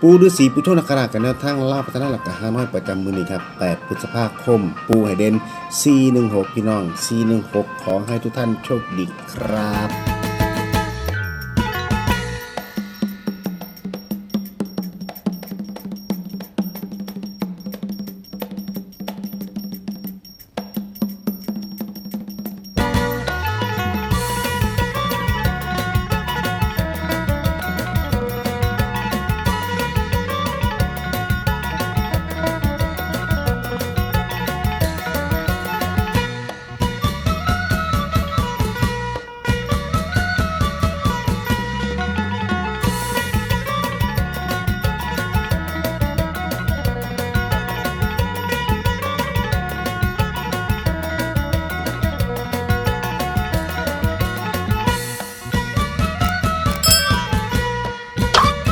ปูฤาษีปุโชนคราชกันแนวทางล่าพัฒนาหลักการห้าน้อยประจำมือนี้ครับ 8 พฤษภาคม ปูไฮเดน 416 พี่น้อง 416 ขอให้ทุกท่านโชคดีครับ